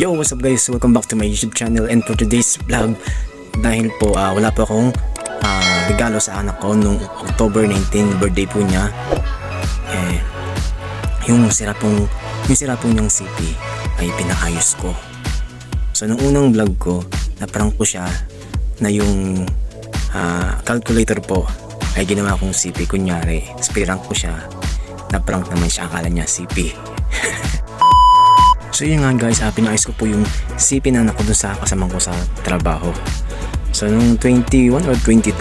Yo, what's up guys? Welcome back to my YouTube channel. And for today's vlog dahil po ah, wala po akong ah, regalo sa anak ko nung October 19 birthday po niya. Eh yung sira pong yung sira pong niyang CP ay pinaayos ko. So nung unang vlog ko naprank ko siya na yung ah, calculator po ay ginawa kong CP kunyari sprank ko siya naprank naman siya. Akala niya CP So yun nga guys, uh, pinayos ko po yung CP na dun sa kasama ko sa trabaho. So nung 21 or 22,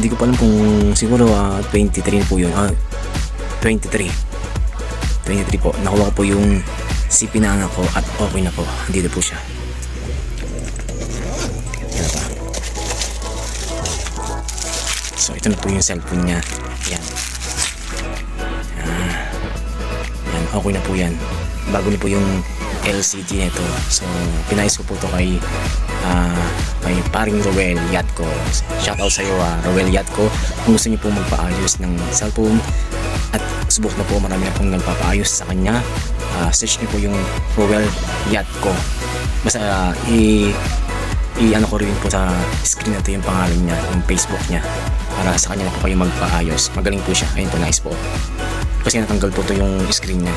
hindi ko pa alam kung siguro ah, 23 po yun. Ah, 23. 23 po. Nakuha ko po yung CP na anak ko at okay na po. Dito po siya. So ito na po yung cellphone niya. Yan. Ah. Yan, okay na po yan. Bago na po yung LCD nito. So, pinayos ko po to kay ah kay paring Roel Yatko. Shoutout sa iyo, ah, Roel Yatko. Kung gusto niyo po magpaayos ng cellphone at subok na po marami na pong nagpapaayos sa kanya. ah, search niyo po yung Roel Yatko. Basta ah, i i ano ko rin po sa screen na to yung pangalan niya, yung Facebook niya para sa kanya na po kayo magpaayos. Magaling po siya. Ayun po, nice po. Kasi natanggal po to yung screen niya.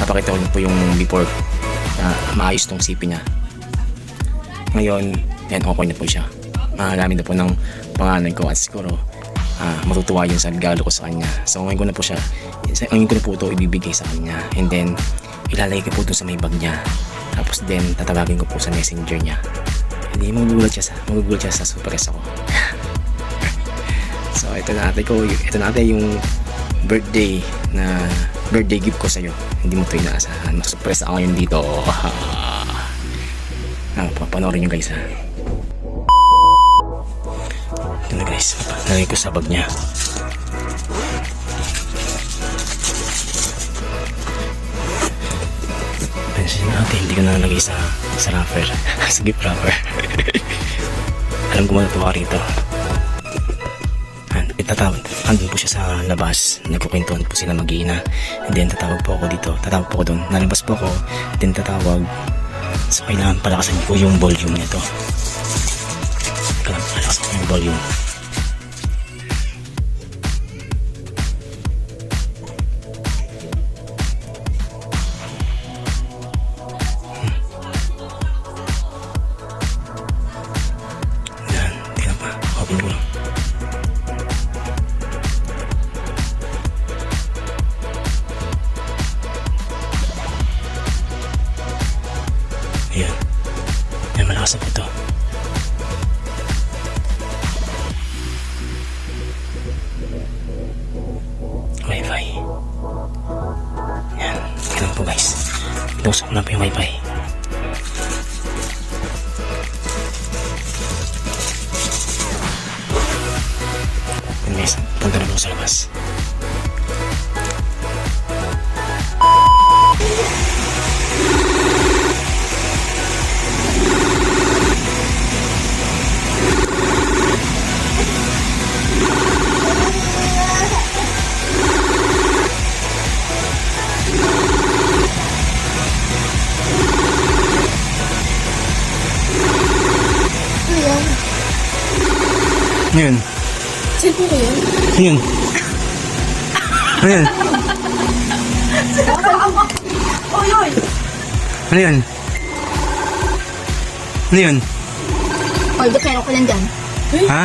Napakita ko po yung before na maayos tong CP niya. Ngayon, yan okay na po siya. Makakalamin na po ng pangalan ko at siguro ah, matutuwa yun sa regalo ko sa kanya. So ngayon ko na po siya, ngayon ko na po ito ibibigay sa kanya. And then, ilalagay ko po ito sa may bag niya. Tapos then, tatawagin ko po sa messenger niya. Hindi, magugulat siya sa, magugulat siya sa surprise ako. so, ito na ate ko, ito na ate yung birthday na birthday gift ko sa'yo. Hindi mo ito inaasahan. Mas-surprise ako ngayon dito. ah, papanoorin nyo guys ha. Ito na guys. Lagay ko sa bag niya. Pensin natin, hindi ko na nalagay sa, sa wrapper. sa gift wrapper. Alam ko matutuwa rito. And itatawag, andun po siya sa labas. Nagkukwentuhan po sila mag-iina. And then tatawag po ako dito. Tatawag po ako doon. Nalabas po ako. Then tatawag. So kailangan palakasan ko yung volume nito. Kailangan palakasan ko yung volume. Ganun po guys. Pinusok na po yung Wi-Fi. Ayan guys, punta na po sa labas. Ko yun. Ano yun? Ano yun? Oh, yun! Ano yun? Ano yun? Oh, ba't meron ko lang dyan? Ha?